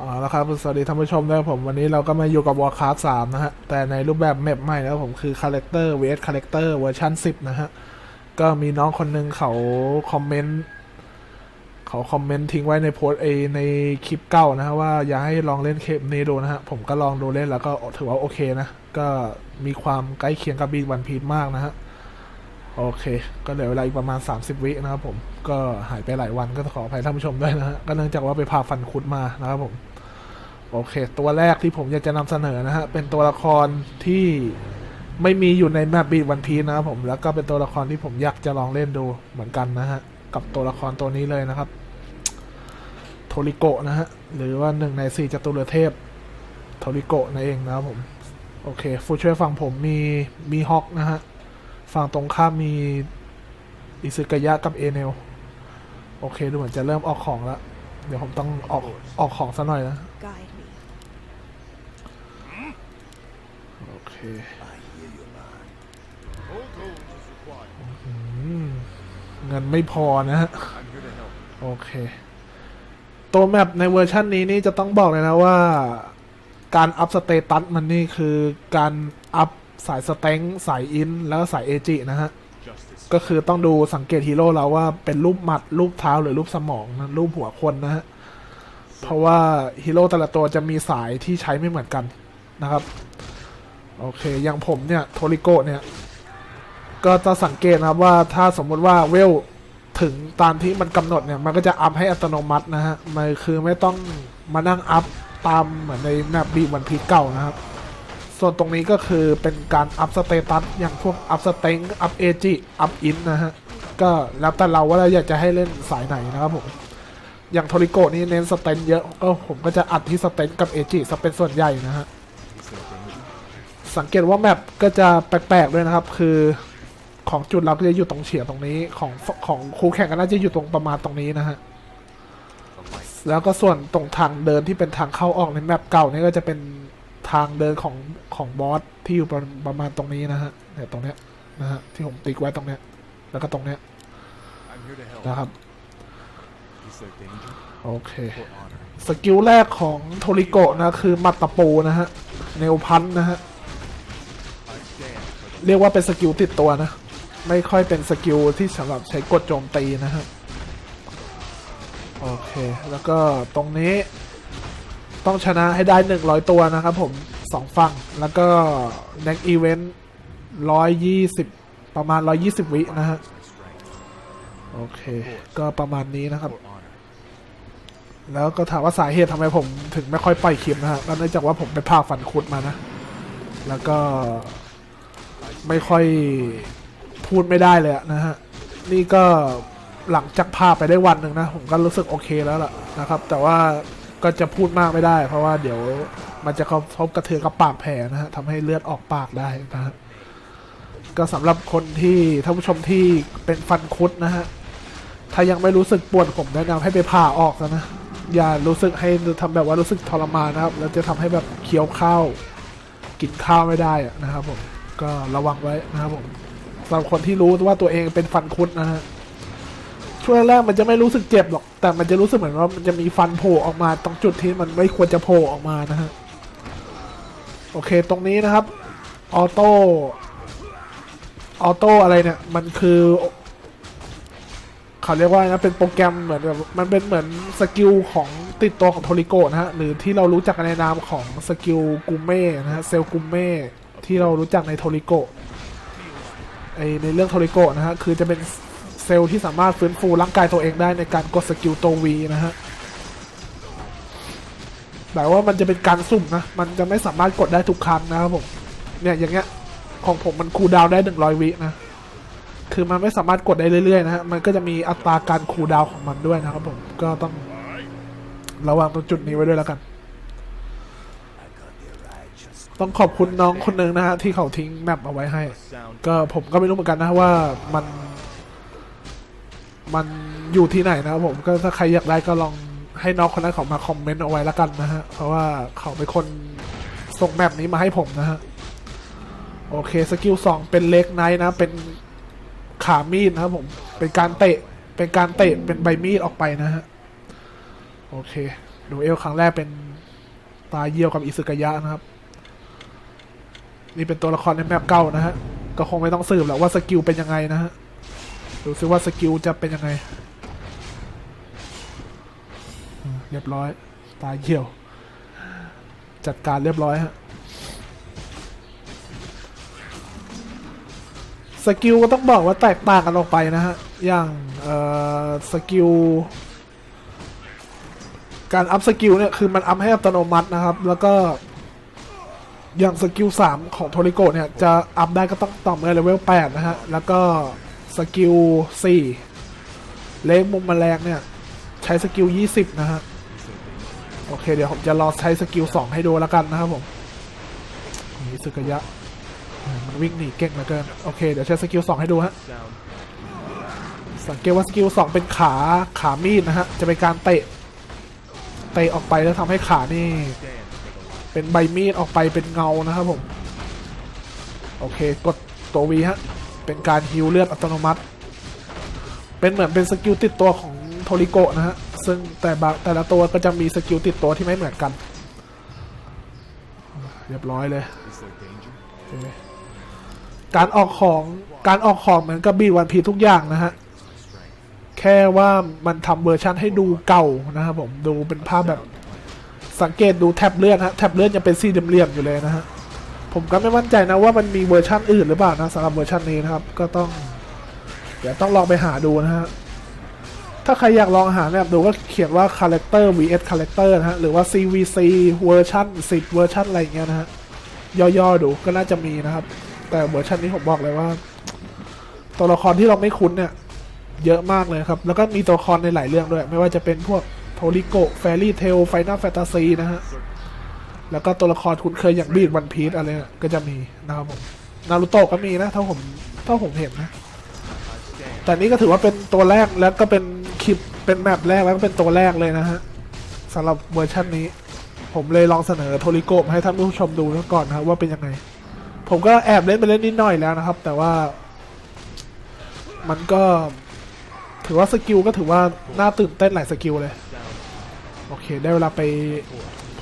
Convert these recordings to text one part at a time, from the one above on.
อ๋อแล้วครับสวัสดีท่านผู้ชมด้วยผมวันนี้เราก็มาอยู่กับ Warcraft 3 นะฮะ แต่ในรูปแบบแมปใหม่นะครับผมคือ Character vs Character เวอร์ชัน10 นะฮะ ก็มีน้องคนหนึงเขาคอมเมนต์เขาคอมเมนต์ทิ้งไว้ในโพสต์เอในคลิปเก่านะฮะ ว่าอยากให้ลองเล่นเคปนี้ดูนะฮะ ผมก็ลองดูเล่นแล้วก็ถือว่าโอเคนะ ก็มีความใกล้เคียงกับบีวันพี e มากนะฮะ โอเค ก็เหลือเวลาอีกประมาณ 30 วินะครับผม ก็หายไปหลายวันก็ขออภัยท่านผู้ชมด้วยนะฮะก็เนื่องจากว่าไปผ่าฟันคุดมานะครับผม โอเค ตัวแรกที่ผมอยากจะนำเสนอนะฮะ เป็นตัวละครที่ไม่มีอยู่ในแมปบีวันพีนะครับผม แล้วก็เป็นตัวละครที่ผมอยากจะลองเล่นดูเหมือนกันนะฮะ กับตัวละครตัวนี้เลยนะครับ โทริโกะนะฮะ หรือว่าหนึ่งในสี่จตุรเทพ โทริโกะนั่นเองนะครับผม โอเค ฟูช่วยฝั่งผมมีมีฮอกนะฮะ ฝั่งตรงข้ามมีอิซึกายะกับเอเนล โอเคดูเหมือนจะเริ่มออกของแล้ว เดี๋ยวผมต้องออกออกของซะหน่อยนะ Guide me. โอเคอืมเงินไม่พอนะฮะโอเค ตัวแมปในเวอร์ชันนี้นี่จะต้องบอกเลยนะว่า การอัพสเตตัสมันนี่คือการอัพสายสเต็งสายอิน แล้วก็สายเอจินะฮะ ก็คือต้องดูสังเกตฮีโร่เราว่าเป็นรูปหมัดรูปเท้าหรือรูปสมองนะรูปหัวคนนะฮะเพราะว่าฮีโร่แต่ละตัวจะมีสายที่ใช้ไม่เหมือนกันนะครับ โอเค อย่างผมเนี่ยโทริโกเนี่ย ก็จะสังเกตนะครับว่าถ้าสมมุติว่าเวลถึงตามที่มันกำหนดเนี่ย มันก็จะอัพให้อัตโนมัตินะฮะมันคือไม่ต้องมานั่งอัพตามเหมือนในแมปบีวันพีเก่านะครับ ส่วนตรงนี้ก็คือเป็นการอัพสเตตัสอย่างพวกอัพสเต็งอัพเอจิอัพอินนะฮะ ก็แล้วแต่เราว่าเราอยากจะให้เล่นสายไหนนะครับผม อย่างโทริโกะนี่เน้นสเตนเยอะก็ผมก็จะอัดที่สเตนกับเอจิสเป็นส่วนใหญ่นะฮะ สังเกตว่าแมปก็จะแปลกๆด้วยนะครับ คือของจุดเราก็จะอยู่ตรงเฉียงตรงนี้ของของคู่แข่งก็น่าจะอยู่ตรงประมาณตรงนี้นะฮะแล้วก็ส่วนตรงทางเดินที่เป็นทางเข้าออกในแมปเก่านี่ก็จะเป็น ทางเดินของของบอสที่อยู่ประประมาณตรงนี้นะฮะเนี่ยตรงเนี้ยนะฮะที่ผมติ๊กไว้ตรงเนี้ย แล้วก็ตรงเนี้ย I'm here to help. นะครับ Is there danger โอเค or honor? สกิลแรกของโทริโกะนะคือมัตตะปูนะฮะเนวพันนะฮะ I stand for the เรียกว่าเป็นสกิลติดตัวนะ ไม่ค่อยเป็นสกิลที่สำหรับใช้กดโจมตีนะฮะโอเค แล้วก็ตรงนี้ ต้องชนะให้ได้ 100 ตัวนะครับผมสองฝั่ง แล้วก็ next event 120 ประมาณ 120 วินะฮะ โอเค ก็ประมาณนี้นะครับ แล้วก็ถามว่าสาเหตุทำไมผมถึงไม่ค่อยปล่อยคลิปนะฮะก็เนื่องจากว่าผมไปผ่าฟันคุดมานะ แล้วก็ไม่ค่อยพูดไม่ได้เลยนะฮะ นี่ก็หลังจากผ่าไปได้วันหนึ่งนะ ผมก็รู้สึกโอเคแล้วล่ะนะครับ แต่ว่า ก็จะพูดมากไม่ได้ เพราะว่าเดี๋ยวมันจะกระทบกระเทือนกับปากแผลนะฮะทำให้เลือดออกปากได้นะฮะก็สำหรับคนที่ท่านผู้ชมที่เป็นฟันคุดนะฮะถ้ายังไม่รู้สึกปวดผมแนะนำให้ไปผ่าออกซะนะอย่ารู้สึกให้ทำแบบว่ารู้สึกทรมานนะครับแล้วจะทำให้แบบเคี้ยวข้าวกินข้าวไม่ได้นะครับผมก็ระวังไว้นะครับผมสำหรับคนที่รู้ว่าตัวเองเป็นฟันคุดนะฮะ ช่วงแรกมันจะไม่รู้สึกเจ็บหรอก แต่มันจะรู้สึกเหมือนว่ามันจะมีฟันโผล่ออกมาตรงจุดที่มันไม่ควรจะโผล่ออกมานะฮะ โอเค ตรงนี้นะครับ ออโต้ ออโต้อะไรเนี่ย มันคือเขาเรียกว่านะเป็นโปรแกรมเหมือนแบบมันเป็นเหมือนสกิลของติดตัวของโทริโกนะฮะ หรือที่เรารู้จักในนามของสกิลกุมเม่นะฮะเซลกุมเม่ที่เรารู้จักในโทริโกไอในเรื่องโทริโกนะฮะ คือจะเป็น เซลล์ที่สามารถฟื้นฟูร่างกายตัวเองได้ในการกดสกิลตัววีนะฮะแต่ว่ามันจะเป็นการสุ่มนะ มันจะไม่สามารถกดได้ทุกครั้งนะครับผม เนี่ยอย่างเงี้ยของผมมันคูลดาวได้หนึ่งร้อยวินะ คือมันไม่สามารถกดได้เรื่อยๆนะฮะ มันก็จะมีอัตราการคูลดาวของมันด้วยนะครับผม ก็ต้องระวังตรงจุดนี้ไว้ด้วยแล้วกัน ต้องขอบคุณน้องคนหนึ่งนะฮะที่เขาทิ้งแมปเอาไว้ให้ ก็ผมก็ไม่รู้เหมือนกันนะว่ามัน มันอยู่ที่ไหนนะครับผมก็ถ้าใครอยากได้ก็ลองให้น้องคนนั้นเขามาคอมเมนต์เอาไว้แล้วกันนะฮะ เพราะว่าเขาเป็นคนส่งแมปนี้มาให้ผมนะฮะ โอเคสกิลสองเป็นเล็กไนท์นะ เป็นขามีดนะครับผม เป็นการเตะ เป็นการเตะ เป็นใบมีดออกไปนะฮะ โอเค ดูเอลครั้งแรกเป็นตาเยี่ยวกับอิสึกยะนะครับ นี่เป็นตัวละครในแมปเก่านะฮะ ก็คงไม่ต้องสืบหรอกว่าสกิลเป็นยังไงนะฮะ ดูซิว่าสกิลจะเป็นยังไงเรียบร้อย ตายเยี่ยว จัดการเรียบร้อยฮะ สกิลก็ต้องบอกว่าแตกต่างกันออกไปนะฮะ อย่างสกิลการอัพสกิลเนี่ยคือมันอัพให้อัตโนมัตินะครับ แล้วก็อย่างสกิล3ของโทริโกเนี่ยจะอัพได้ก็ต้องต่อเมื่อเลเวล8นะฮะ แล้วก็ สกิล4เลขมุมแมลงเนี่ย ใช้สกิล20นะฮะ โอเค เดี๋ยวผมจะรอใช้สกิล2ให้ดูแล้วกันนะครับผมนี่สึกยะมันวิ่งหนีเก่งเหลือเกิน โอเค เดี๋ยวใช้สกิล2ให้ดูฮะสังเกตว่าสกิล2เป็นขาขามีดนะฮะ จะเป็นการเตะ เตะออกไปแล้วทำให้ขานี่ เป็นใบมีดออกไปเป็นเงานะครับผม โอเค กดตัววีฮะ เป็นการฮิวเลือดอัตโนมัติ เป็นเหมือนเป็นสกิลติดตัวของโทริโกะนะฮะ ซึ่งแต่บางแต่ละตัวก็จะมีสกิลติดตัวที่ไม่เหมือนกัน เรียบร้อยเลย การออกของการออกของเหมือนกับบีวันพีทุกอย่างนะฮะ แค่ว่ามันทำเวอร์ชันให้ดูเก่านะครับผม ดูเป็นภาพแบบสังเกตดูแท็บเลือนฮะ แท็บเลือนยังเป็นสี่เหลี่ยมอยู่เลยนะฮะ ผมก็ไม่มั่นใจนะว่ามันมีเวอร์ชันอื่นหรือเปล่านะสำหรับเวอร์ชันนี้นะครับ ก็ต้อง เดี๋ยวต้องลองไปหาดูนะฮะถ้าใครอยากลองหาแบบดูก็เขียนว่า character vs character นะฮะหรือว่า CVC เวอร์ชัน10เวอร์ชันอะไรเงี้ยนะฮะย่อๆดูก็น่าจะมีนะครับ แต่เวอร์ชันนี้ผมบอกเลยว่า ตัวละครที่เราไม่คุ้นเนี่ย เยอะมากเลยครับ แล้วก็มีตัวละครในหลายเรื่องด้วย ไม่ว่าจะเป็นพวกโทริโกแฟรี่เทลไฟนาแฟนตาซีนะฮะ แล้วก็ตัวละครคุ้นเคยอย่างบีดวันพีซอะไรก็จะมีนะครับผมนารูโตะก็มีนะถ้าผมถ้าผมเห็นนะ แต่นี่ก็ถือว่าเป็นตัวแรกแล้วก็เป็นคลิปเป็นแมปแรกแล้วก็เป็นตัวแรกเลยนะฮะสำหรับเวอร์ชันนี้ ผมเลยลองเสนอโทริโกะมาให้ท่านผู้ชมดูแล้วก่อนนะว่าเป็นยังไง ผมก็แอบเล่นไปเล่นนิดหน่อยแล้วนะครับ แต่ว่า มันก็ถือว่าสกิลก็ถือว่าน่าตื่นเต้นหลายสกิลเลย โอเค ได้เวลาไป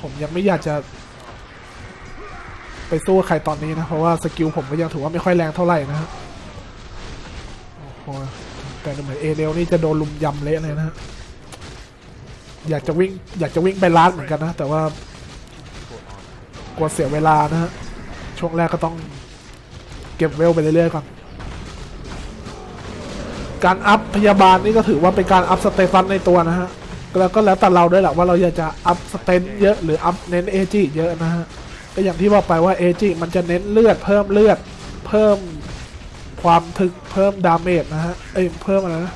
ผมยังไม่อยากจะไปสู้ใครตอนนี้นะ เพราะว่าสกิลผมก็ยังถือว่าไม่ค่อยแรงเท่าไหร่นะฮะโอ้โหแต่เหมือนเอเดลนี่จะโดนลุมยำเละเลยนะฮะอยากจะวิ่งอยากจะวิ่งไปล้านเหมือนกันนะ แต่ว่ากลัวเสียเวลานะฮะช่วงแรกก็ต้องเก็บเวลไปเรื่อยๆก่อนการอัพพยาบาลนี่ก็ถือว่าเป็นการอัพสเตตัสในตัวนะฮะ แล้วก็แล้วแต่เราด้วยแหละว่าเราอยากจะอัพสเตนเยอะหรืออัพเน้นเอจิเยอะนะฮะก็อย่างที่บอกไปว่าเอจิมันจะเน้นเลือดเพิ่มเลือดเพิ่มความถึกเพิ่มดาเมจนะฮะเอ้ยเพิ่มอะไรนะ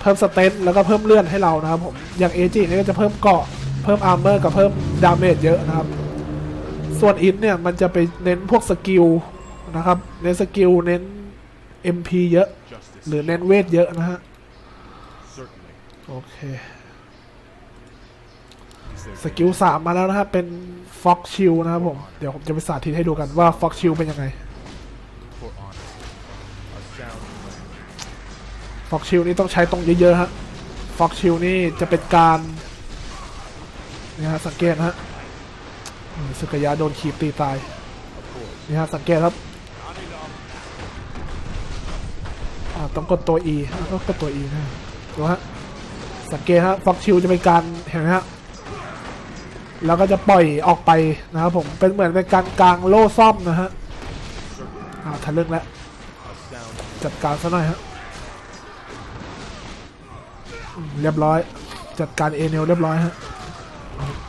เพิ่มสเตนแล้วก็เพิ่มเลือดให้เรานะครับผมอย่างเอจินี่ก็จะเพิ่มเกาะเพิ่มอาร์เมอร์กับเพิ่มดาเมจเยอะนะครับ ส่วนอินเนี่ยมันจะไปเน้นพวกสกิลนะครับเน้นสกิลเน้น MP เยอะ หรือเน้นเวทเยอะนะฮะ โอเค สกิลสามมาแล้วนะครับ เป็นฟ็อกชิลนะครับผม เดี๋ยวผมจะไปสาธิตให้ดูกันว่าฟ็อกชิลเป็นยังไงฟ็อกชิลนี่ต้องใช้ตรงเยอะๆฮะฟ็อกชิลนี่จะเป็นการนี่ฮะสังเกตฮะสึกยะโดนขีบตีตายนี่ฮะสังเกตครับต้องกดตัว E อ่าต้องกดตัว E นะดูฮะสังเกตฮะฟ็อกชิลจะเป็นการเห็นไหมฮะ แล้วก็จะปล่อยออกไปนะครับผมเป็นเหมือนเป็นการกลางโล่ซ่อมนะฮะอ่าทะลึ่งแล้วจัดการซะหน่อยฮะเรียบร้อย จัดการเอเนลเรียบร้อยฮะ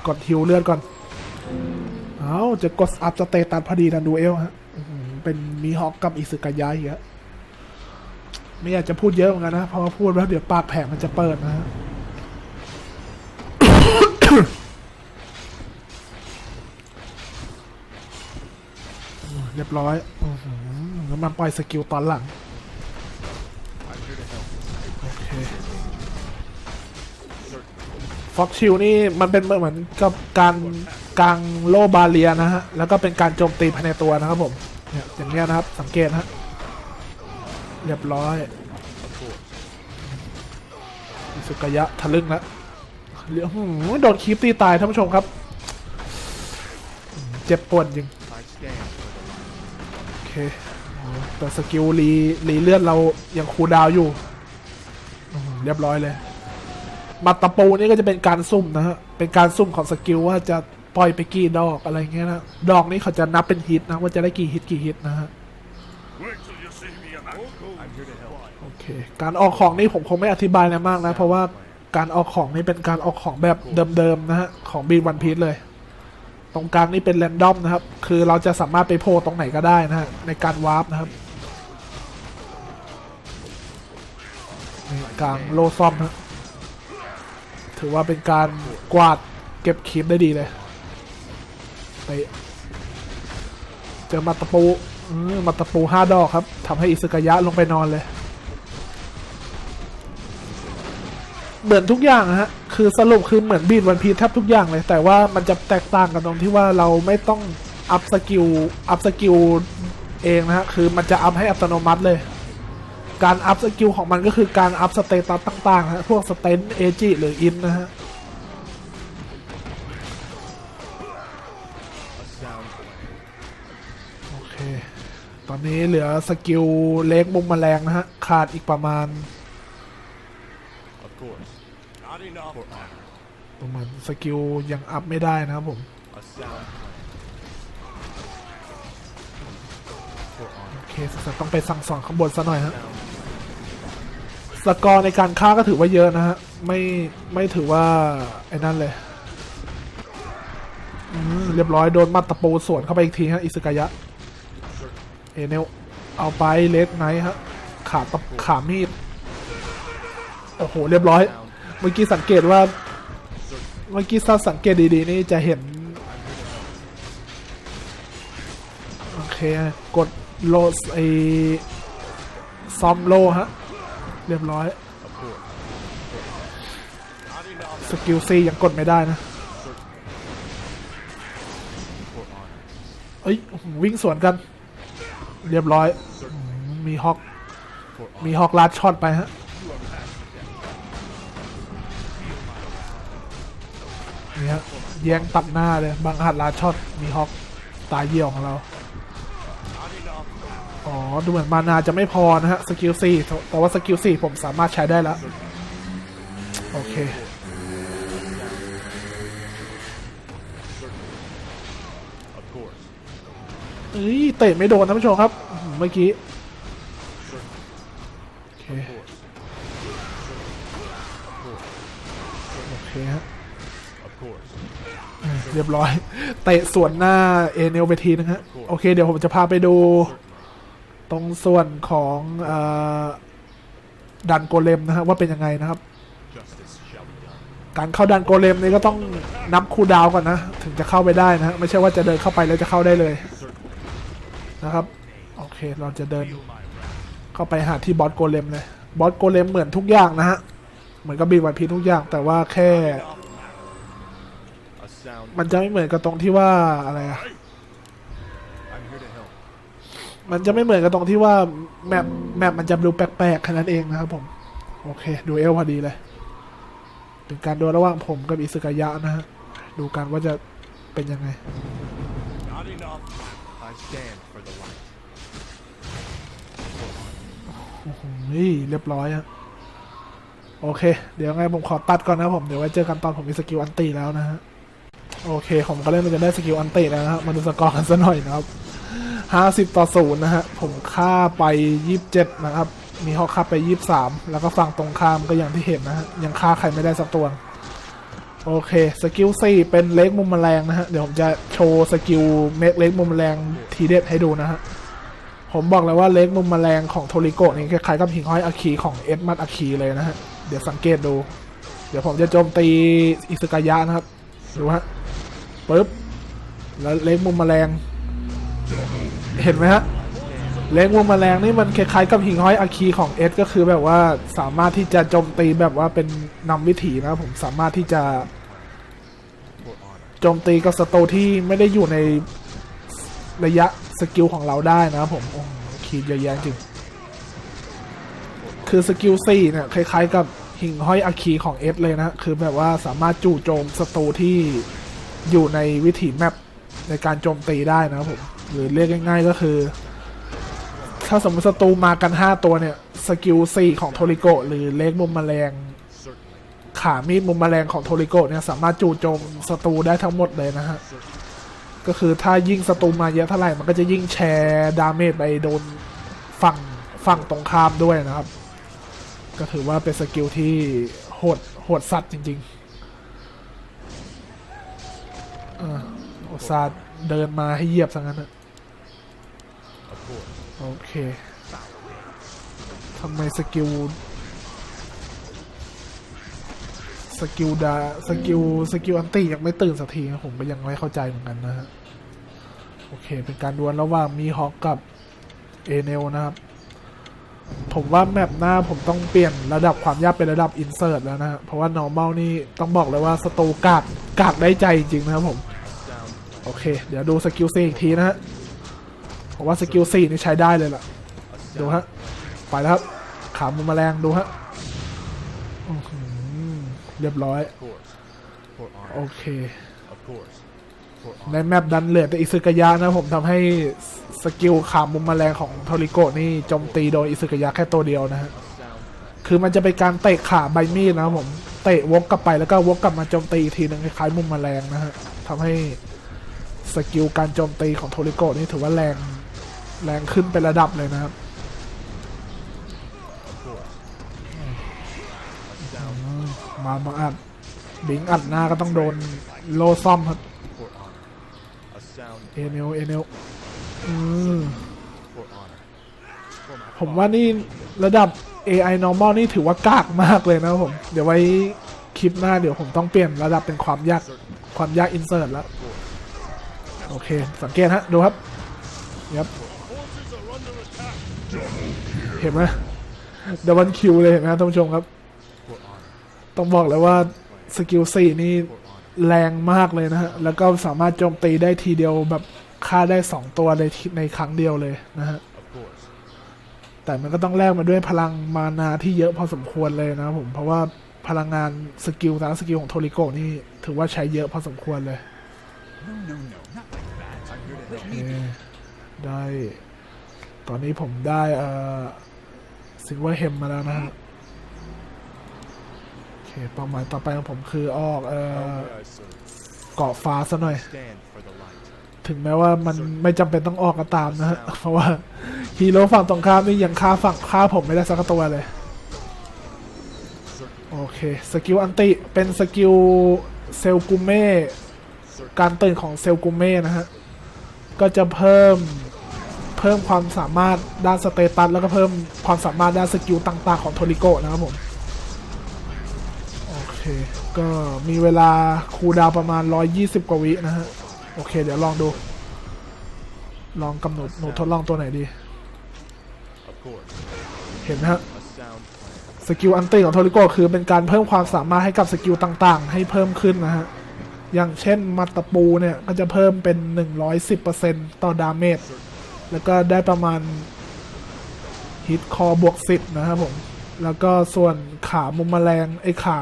กดฮิวเลือดก่อนเอาจะกดอัพสเตตัสพอดีดันดูเอลฮะเป็นมีฮอกกับอิสึกายะอีกฮะไม่อยากจะพูดเยอะเหมือนกันนะเพราะว่าพูดแล้วเดี๋ยวปากแผลมันจะเปิดนะฮะ เรียบร้อยอื้อหือแล้วมันปล่อยสกิลตอนหลัง I'm here to help. โอเคฟ็อกชิลนี่มันเป็นเหมือนกับการกางโลบาเลียนะฮะ แล้วก็เป็นการโจมตีภายในตัวนะครับผม เนี่ยอย่างเงี้ยนะครับ สังเกตนะฮะ เรียบร้อย Of course. อิสุกายะทะลึ่งล้วเหลือหืมโดนคีปตีตายท่านผู้ชมครับ เจ็บปวดจริง เคแต่สกิลรีรีเลือดเรายังคูดาวอยู่ เรียบร้อยเลยมัดตะปูนี่ก็จะเป็นการซุ่มนะฮะ เป็นการซุ่มของสกิลว่าจะปล่อยไปกี่ดอกอะไรเงี้ยนะ ดอกนี้เขาจะนับเป็นฮิตนะ ว่าจะได้กี่ฮิตกี่ฮิตนะฮะ โอเค การออกของนี่ผมคงไม่อธิบายอะไรมากนะ เพราะว่าการออกของนี่เป็นการออกของแบบเดิมๆนะฮะ ของบีวันพี e เลย ตรงกลางนี่เป็นแรนดอมนะครับ คือเราจะสามารถไปโพลตรงไหนก็ได้นะฮะในการวาร์ปนะครับกลางโลซ่อมฮะถือว่าเป็นการกวาดเก็บคีปได้ดีเลย ไป เจอมาตะปูมมาตะปูห้าดอกครับทำให้อิสกายะลงไปนอนเลย เหมือนทุกอย่างฮะ คือสรุปคือเหมือนบีดวันพีแทบทุกอย่างเลย แต่ว่ามันจะแตกต่างกันตรงที่ว่าเราไม่ต้องอัพสกิล อัพสกิลเองนะฮะ คือมันจะอัพให้อัตโนมัติเลย การอัพสกิลของมันก็คือการอัพสเตตัสต่างๆฮะ พวกสเตนเอจิหรืออินนะฮะโอเคตอนนี้เหลือสกิลเล็กมุมแมลงนะฮะ ขาดอีกประมาณ ประมาณสกิลยังอัพไม่ได้นะครับผมโอเคจะต้องไปสั่งสอนข้างบนซะหน่อยฮะสกอร์ในการฆ่าก็ถือว่าเยอะนะฮะ ไม่ไม่ถือว่า ไอ้นั่นเลย เรียบร้อยโดนมัดตะปูสวนเข้าไปอีกทีฮะ อิสกายะ เอเนลเอาไปเลสไนท์ฮะ ขาตะขามีด โอ้โห เรียบร้อย เมื่อกี้สังเกตว่า เมื่อกี้ถ้าสังเกตดีๆนี่จะเห็น โอเค กดโลสไอซอมโลฮะ เรียบร้อย สกิลซียังกดไม่ได้นะเอ้ย วิ่งสวนกัน เรียบร้อย มีฮอก มีฮอกลัดช็อตไปฮะ นี่ฮะแย่งตัดหน้าเลยบางหัดลัดช็อตมีฮอกตายเยี่ยวของเรา อ๋อ ดูเหมือนมานาจะไม่พอนะฮะ สกิลสี่แต่ว่าสกิลสี่ผมสามารถใช้ได้แล้ว โอเคเอ้ยเตะไม่โดนท่านผู้ชมครับ เมื่อกี้โอเคโอเคฮะ เรียบร้อย เตะส่วนหน้าเอเนลไปทีนึงฮะ โอเค เดี๋ยวผมจะพาไปดู ตรงส่วนของอดันโกเลมนะฮะว่าเป็นยังไงนะครับ การเข้าดันโกเลมนี่ก็ต้องนับคูดาวก่อนนะ ถึงจะเข้าไปได้นะ ไม่ใช่ว่าจะเดินเข้าไปแล้วจะเข้าได้เลยนะครับ โอเค เราจะเดินเข้าไปหาที่บอสโกเลมเลย บอสโกเลมเหมือนทุกอย่างนะฮะ เหมือนกับบีวันพีทุกอย่างแต่ว่าแค่ มันจะไม่เหมือนกับตรงที่ว่าอะไรอะ I'm here to help. มันจะไม่เหมือนกับตรงที่ว่าแมปแมปมันจะดูแปลกๆแค่นั้นเองนะครับผม โอเค ดูเอลพอดีเลย เป็นการดวลระหว่างผมกับอิสกายะนะฮะ ดูกันว่าจะเป็นยังไง Not enough. I stand for the light. For honor. โอ้โหเรียบร้อยอะโอเค เดี๋ยวไงผมขอตัดก่อนนะผม เดี๋ยวไว้เจอกันตอนผมมีสกิลอันตีแล้วนะฮะ โอเค ผมก็เล่นมันจะได้สกิลอันตีแล้วนะฮะมาดูสกอร์กันซะหน่อยนะครับห้าสิบต่อศูนย์นะฮะ ผมฆ่าไปยี่สิบเจ็ดนะครับ มีฮอกฆ่าไปยี่สิบสามแล้วก็ฝั่งตรงข้ามก็อย่างที่เห็นนะฮะ ยังฆ่าใครไม่ได้สักตัว โอเค สกิลสี่เป็นเล็กมุมแมลงนะฮะ เดี๋ยวผมจะโชว์สกิลเมกเล็กมุมแมลงทีเด็ดให้ดูนะฮะ ผมบอกเลยว่าเล็กมุมแมลงของโทริโกะนี่คล้ายๆกับหิ่งห้อยอาคีของเอ็ดมัดอาคีเลยนะฮะ เดี๋ยวสังเกตดู เดี๋ยวผมจะโจมตีอิสกายะนะครับ ดูฮะ ปึ๊บแล้วเล็กมุมแมลง เห็นไหมฮะเล็กมุมแมลงนี่มันคล้ายๆกับหิ่งห้อยอาคีของเอสก็คือแบบว่าสามารถที่จะโจมตีแบบว่าเป็นนำวิถีนะผมสามารถที่จะโจมตีกับศัตรูที่ไม่ได้อยู่ในระยะสกิลของเราได้นะผมโอ้โหคีดเยอะแยะจริง คือสกิล4เนี่ยคล้ายๆกับหิ่งห้อยอาคีของเอสเลยนะคือแบบว่าสามารถจู่โจมศัตรูที่ อยู่ในวิถีแมปในการโจมตีได้นะครับผม หรือเรียกง่ายๆก็คือ ถ้าสมมติศัตรูมากัน 5 ตัวเนี่ย สกิล4ของโทริโกหรือเลขมุมแมลง ขามีดมุมแมลงของโทริโกเนี่ยสามารถจู่โจมศัตรูได้ทั้งหมดเลยนะฮะ ก็คือถ้ายิ่งศัตรูมาเยอะเท่าไหร่ มันก็จะยิ่งแชร์ดาเมจไปโดนฝั่งฝั่งตรงข้ามด้วยนะครับ ก็ถือว่าเป็นสกิลที่โหดโหดสัตว์จริง ๆ อ่าโอซาห์เดินมาให้เหยียบซะงั้นนะโอเคทำไมสกิล สกิลดา สกิล สกิลอันตี้ยังไม่ตื่นสักทีนะผมก็ยังไม่เข้าใจเหมือนกันนะฮะ โอเค เป็นการดวลระหว่างมีฮอกกับเอเนลนะครับ ผมว่าแมปหน้าผมต้องเปลี่ยนระดับความยากเป็นระดับอินเสิร์ตแล้วนะฮะ เพราะว่า normal นี่ต้องบอกเลยว่าสตูกากกากได้ใจจริงนะครับผม โอเค เดี๋ยวดูสกิลซีอีกทีนะฮะผมว่าสกิลซีนี่ใช้ได้เลยล่ะ ดูฮะ ไปแล้วครับ ขามุมแมลงดูฮะเรียบร้อย โอเคในแมปดันเหลือแต่อิซึกยะนะผมทำให้สกิลขามุมแมลงของโทริโกนี่โจมตีโดยอิซึกายะแค่ตัวเดียวนะฮะ คือมันจะเป็นการเตะขาใบมีดนะผม เตะวกกลับไปแล้วก็วกกลับมาโจมตีอีกทีหนึงคล้ายมุมแมลงนะฮะทำให้ สกิลการโจมตีของโทริโกนี่ถือว่าแรง แรงขึ้นเป็นระดับเลยนะครับมามาอัดบิงอัดหน้าก็ต้องโดนโลซ่อมครับเอเนลเอเนลอืม for honor. For my ผมว่านี่ระดับ AI normal นี่ถือว่ากากมากเลยนะผม เดี๋ยวไว้คลิปหน้าเดี๋ยวผมต้องเปลี่ยนระดับเป็นความยากความยากอินเสิร์ตแล้ว โอเค สังเกตฮะ ดูครับครับเห็นไหมเดวันคิวเลยเห็นไหมครับท่านผู้ชมครับ ต้องบอกเลยว่าสกิล4นี่ For honor. แรงมากเลยนะฮะ แล้วก็สามารถโจมตีได้ทีเดียวแบบฆ่าได้2ตัวในในครั้งเดียวเลยนะฮะ แต่มันก็ต้องแลกมาด้วยพลังมานาที่เยอะพอสมควรเลยนะผม เพราะว่าพลังงานสกิลแต่ละสกิลของโทริโกนี่ถือว่าใช้เยอะพอสมควรเลยโอเค ได้ ตอนนี้ผมได้เอ่อซิลเวอร์เฮมมาแล้วนะฮะโอเคเป้าหมายต่อไปของผมคือออกเอ่อ How may I serve? เกาะฟ้าซะหน่อย Stand for the light. ถึงแม้ว่ามันไม่จำเป็นต้องออกก็ตามนะฮะ เพราะว่าฮีโร่ฝั่งตรงข้ามนี่ยังฆ่าฝั่งฆ่าผมไม่ได้สักตัวเลย โอเค สกิลอันติเป็นสกิลเซลกุเม่ การตื่นของเซลกุเม่นะฮะ ก็จะเพิ่มเพิ่มความสามารถด้านสเตตัสแล้วก็เพิ่มความสามารถด้านสกิลต่างๆของโทริโกนะครับผม โอเค ก็มีเวลาคูดาวประมาณ 120 กว่าวินะฮะ โอเค เดี๋ยวลองดู ลองกำหนดหนูทดลองตัวไหนดี เห็นนะฮะสกิลอันตีของโทริโกคือเป็นการเพิ่มความสามารถให้กับสกิลต่างๆ ให้เพิ่มขึ้นนะฮะ อย่างเช่นมัตตปูเนี่ยก็จะเพิ่มเป็น 110%ต่อดาเมจ แล้วก็ได้ประมาณฮิตคอบวก 10 นะครับผม แล้วก็ส่วนขามุมแมลงไอ้ขา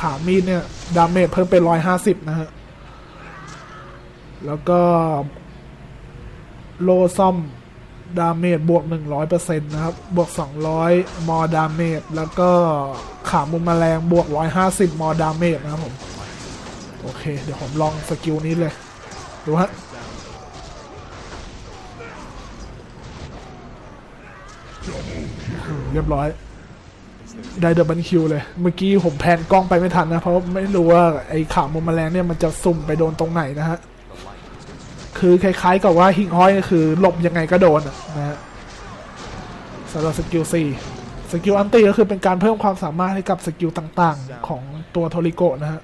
ขามีดเนี่ย ดาเมจเพิ่มเป็น 150 นะฮะ แล้วก็โลซ่อมดาเมจบวก 100%นะครับ บวก 200 มอดาเมจ แล้วก็ขามุมแมลงบวก 150 มอดาเมจนะครับผม โอเค เดี๋ยวผมลองสกิลนี้เลย ดูฮะเรียบร้อย ได้เดบเบิลคิวเลย เมื่อกี้ผมแพนกล้องไปไม่ทันนะ เพราะไม่รู้ว่าไอ้ขามุมแมลงเนี่ยมันจะสุ่มไปโดนตรงไหนนะฮะ คือคล้ายๆกับว่าหิ่งห้อยคือหลบยังไงก็โดนนะฮะสำหรับสกิล4สกิลอันตีก็คือเป็นการเพิ่มความสามารถให้กับสกิลต่างๆ ของตัวโทริโกะนะฮะ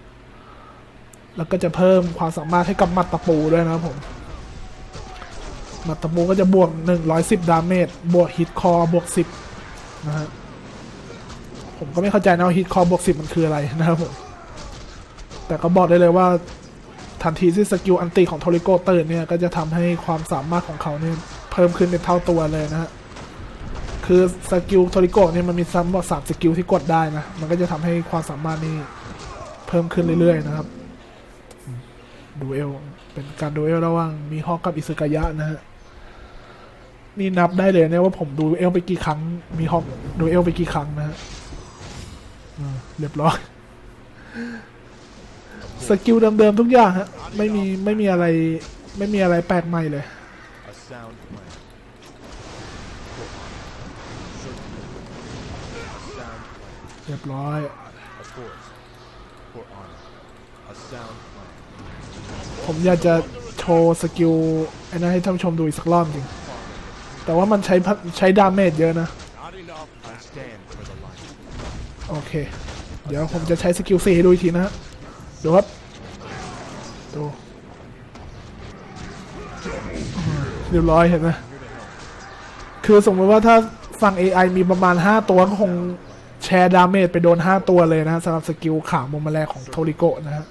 แล้วก็จะเพิ่มความสามารถให้กับมัดตะปูด้วยนะครับผมมัดตะปูก็จะบวก 110 ดาเมจ บวกฮิตคอบวก 10 นะฮะ ผมก็ไม่เข้าใจนะว่าฮิตคอบวก 10 มันคืออะไรนะครับผม แต่ก็บอกได้เลยว่า ทันทีที่สกิลอันติของโทริโกเตื่นเนี่ย ก็จะทำให้ความสามารถของเขาเนี่ย เพิ่มขึ้นเป็นเท่าตัวเลยนะฮะ คือสกิลโทริโกเนี่ยมันมีซ้ำหมดสามสกิลที่กดได้นะ มันก็จะทำให้ความสามารถนี่เพิ่มขึ้นเรื่อยๆนะครับ ดูเอล เป็นการดูเอลระหว่างมีฮอกกับอิซึกายะนะฮะ นี่นับได้เลยเนี่ยว่าผมดูเอลไปกี่ครั้ง มีฮอกดูเอลไปกี่ครั้งนะฮะเรียบร้อยสกิลเดิมๆทุกอย่างฮะ ไม่มีไม่มีอะไร ไม่มีอะไรแปลกใหม่เลยเรียบร้อย Of course. For honor. A sound plan. ผมอยากจะโชว์สกิลไอ้นั่นให้ท่านชมดูอีกสักรอบจริง แต่ว่ามันใช้ใช้ดาเมจเยอะนะ โอเค เดี๋ยวผมจะใช้สกิลสี่ให้ดูอีกทีนะฮะ ดูครับ ดูเรียบร้อยเห็นไหมคือสมมติว่าถ้าฝั่ง AI มีประมาณ 5 ตัวก็คงแชร์ดาเมจไปโดน 5 ตัวเลยนะสำหรับสกิลขามุมแมลงของโทริโกะนะฮะ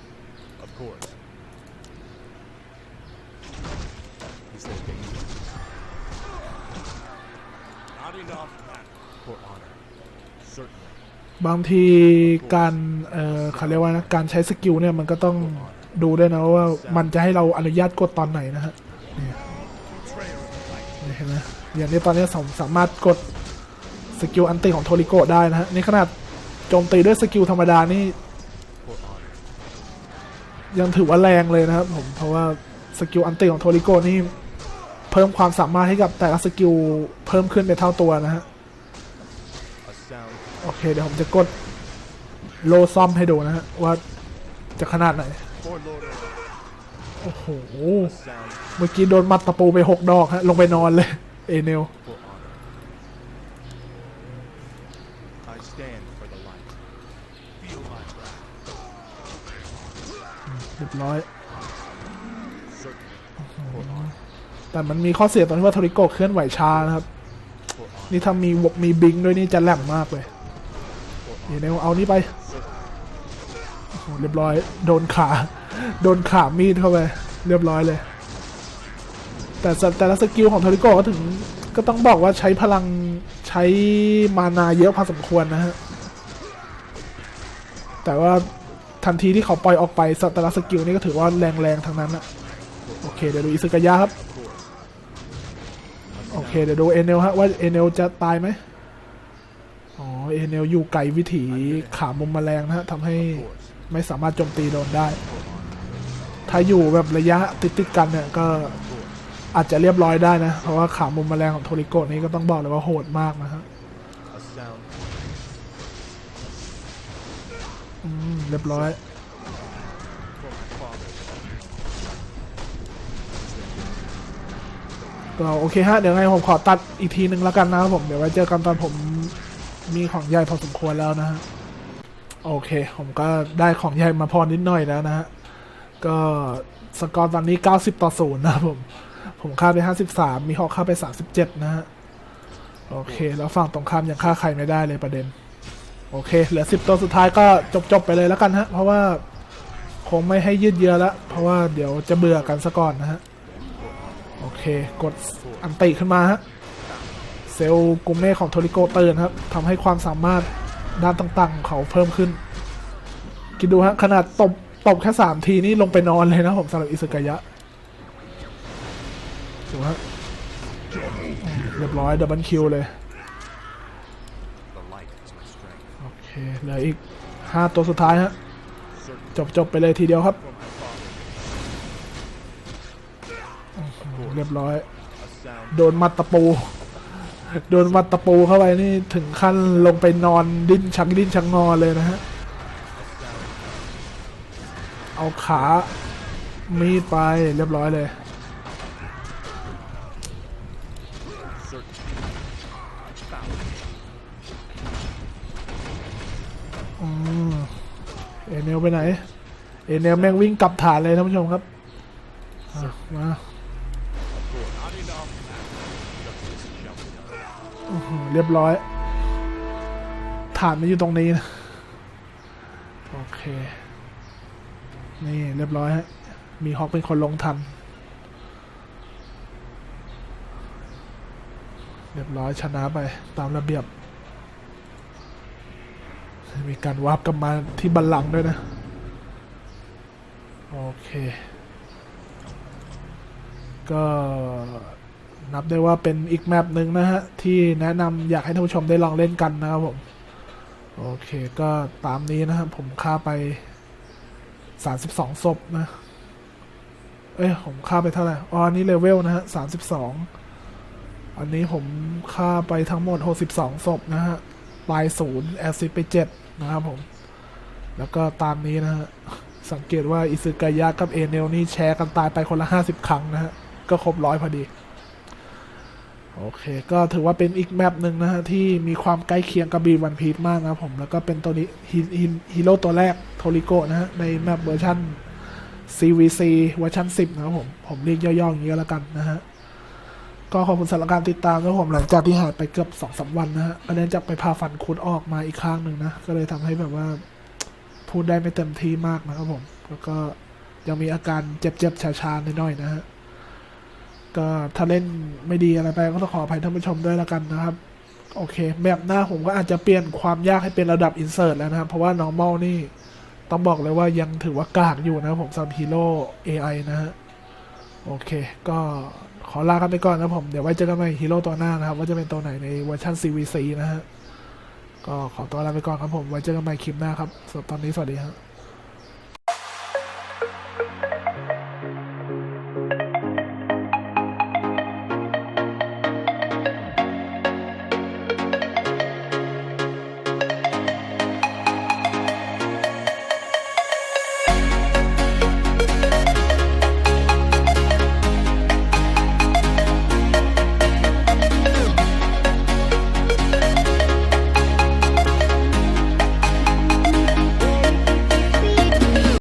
บางทีการเอ่อเขาเรียกว่านะการใช้สกิลเนี่ยมันก็ต้องดูด้วยนะว่ามันจะให้เราอนุญาตกดตอนไหนนะฮะนี่เห็นไหมอย่างนี้ตอนนี้ผมสามารถกดสกิลอันติของโทริโกได้นะฮะนี่ขนาดโจมตีด้วยสกิลธรรมดานี่ยังถือว่าแรงเลยนะครับผมเพราะว่าสกิลอันติของโทริโกนี่ เพิ่มความสามารถให้กับแต่ละสกิลเพิ่มขึ้นเป็นเท่าตัวนะฮะ โอเค เดี๋ยวผมจะกดโลซ่อมให้ดูนะฮะ ว่าจะขนาดไหน โอ้โห เมื่อกี้โดนมัดตะปูไปหกดอกฮะ ลงไปนอนเลย เอเนลเรียบร้อย แต่มันมีข้อเสียตรงที่ว่าโทริโกะเคลื่อนไหวช้านะครับ นี่ถ้ามีวกมีบิงด้วยนี่จะแหลมมากเลยเอเนลเอานี่ไปโอ้โหเรียบร้อย โดนขา โดนขามีดเข้าไป เรียบร้อยเลย แต่สแต่ละสกิลของโทริโกะก็ถึงก็ต้องบอกว่าใช้พลังใช้มานาเยอะพอสมควรนะฮะ แต่ว่าทันทีที่เขาปล่อยออกไปสแต่ละสกิลนี่ก็ถือว่าแรงๆทั้งนั้นอะโอเค เดี๋ยวดูอิซึกายะครับ เคเดี๋ยวดูเอเนลฮะว่าเอเนลจะตายไหมอ๋อเอเนลอยู่ไกลวิถีขามุมแมลงนะฮะทำให้ไม่สามารถโจมตีโดนได้ ถ้าอยู่แบบระยะติดๆกันเนี่ยก็อาจจะเรียบร้อยได้นะ เพราะว่าขามุมแมลงของโทริโกนี่ก็ต้องบอกเลยว่าโหดมากนะฮะอืมเรียบร้อย ก็โอเคฮะ เดี๋ยวไงผมขอตัดอีกทีหนึ่งแล้วกันนะครับผม เดี๋ยวไว้เจอกันตอนผมมีของใหญ่พอสมควรแล้วนะฮะ โอเค ผมก็ได้ของใหญ่มาพอนิดหน่อยแล้วนะฮะ ก็สกอร์ตอนนี้ 90 ต่อ 0 นะครับผม ผมค่าไป 53 มีฮอกค่าไป 37 นะฮะ โอเค แล้วฝั่งตรงข้ามยังฆ่าใครไม่ได้เลยประเด็น โอเค เหลือ 10 ตัวสุดท้ายก็จบ ๆ ไปเลยแล้วกันฮะ เพราะว่าคงไม่ให้ยืดเยื้อแล้วเพราะว่าเดี๋ยวจะเบื่อกันซะก่อนนะฮะ เค กดอันติขึ้นมาฮะเซลล์กุมเม่ของโทริโกเตือนครับทำให้ความสามารถด้านต่าง ๆ ของเขาเพิ่มขึ้นคิดดูฮะ ขนาดตบ ตบแค่สามทีนี่ลงไปนอนเลยนะผมสำหรับอิสกายะดูฮะเรียบร้อยดับเบิลคิวเลย โอเค เหลืออีกห้าตัวสุดท้ายฮะ จบจบไปเลยทีเดียวครับ เรียบร้อย โดนมัดตะปู โดนมัดตะปูเข้าไปนี่ถึงขั้นลงไปนอนดิ้นชักดิ้นชักงอเลยนะฮะ เอาขามีดไปเรียบร้อยเลยเอเนลไปไหน เอเนลแม่งวิ่งกลับฐานเลยท่านผู้ชมครับ มา เรียบร้อย ฐานมันอยู่ตรงนี้นะ โอเค นี่เรียบร้อยฮะ มีฮอกเป็นคนลงทัน เรียบร้อยชนะไป ตามระเบียบ มีการวาร์ปกลับมาที่บัลลังก์ด้วยนะ โอเค ก็ นับได้ว่าเป็นอีกแมปหนึ่งนะฮะ ที่แนะนำอยากให้ท่านผู้ชมได้ลองเล่นกันนะครับผม โอเคก็ตามนี้นะครับผมฆ่าไป 32ศพนะ เอ้ย ผมฆ่าไปเท่าไหร่อ๋ออันนี้เลเวลนะฮะ 32 อันนี้ผมฆ่าไปทั้งหมด 62ศพนะฮะตายศูนย์แอซิไป7นะครับผม แล้วก็ตามนี้นะฮะ สังเกตว่าอิซึกายะกับเอเนลนี่แชร์กันตายไปคนละ 50 ครั้งนะฮะ ก็ครบร้อยพอดี โอเค ก็ถือว่าเป็นอีกแมปหนึ่งนะฮะ ที่มีความใกล้เคียงกับบีวันพี e มากนะผม แล้วก็เป็นตัวนี้ฮีฮีโร่ตัวแรกโทริโกะนะฮะ ในแมปเวอร์ชัน CVC เวอร์ชัน10 นะครับผม ผมเรียกย่อๆอย่างนี้ก็แล้วกันนะฮะ ก็ขอบคุณสำหรับการติดตามนะผมหลังจากที่หายไปเกือบสองสามวันนะฮะก็เนื่องจากไปพาฟันคุดออกมาอีกข้งหนึ่งนะ ก็เลยทำให้แบบว่า พูดได้ไม่เต็มที่มากนะครับผม แล้วก็ยังมีอาการเจ็บๆชาๆน้อยๆนะฮะ ก็ถ้าเล่นไม่ดีอะไรไปก็ต้องขออภัยท่านผู้ชมด้วยล้วกันนะครับ โอเคแบบหน้าผมก็อาจจะเปลี่ยนความยากให้เป็นระดับอินเสิร์ตแล้วนะครับ เพราะว่า normal นี่ต้องบอกเลยว่ายังถือว่ากากอยู่นะผมสำหรับฮีโร่ AI นะฮะโอเค ก็ขอลากันไปก่อนนะผม เดี๋ยวไว้เจอกันใหม่ฮีโร่ตัวหน้านะครับ ว่าจะเป็นตัวไหนในเวอร์ชัน CVC นะฮะ ก็ขอตัวลาไปก่อนครับผม ไว้เจอกันใหม่คลิปหน้าครับสำหรับตอนนี้สวัสดีครับ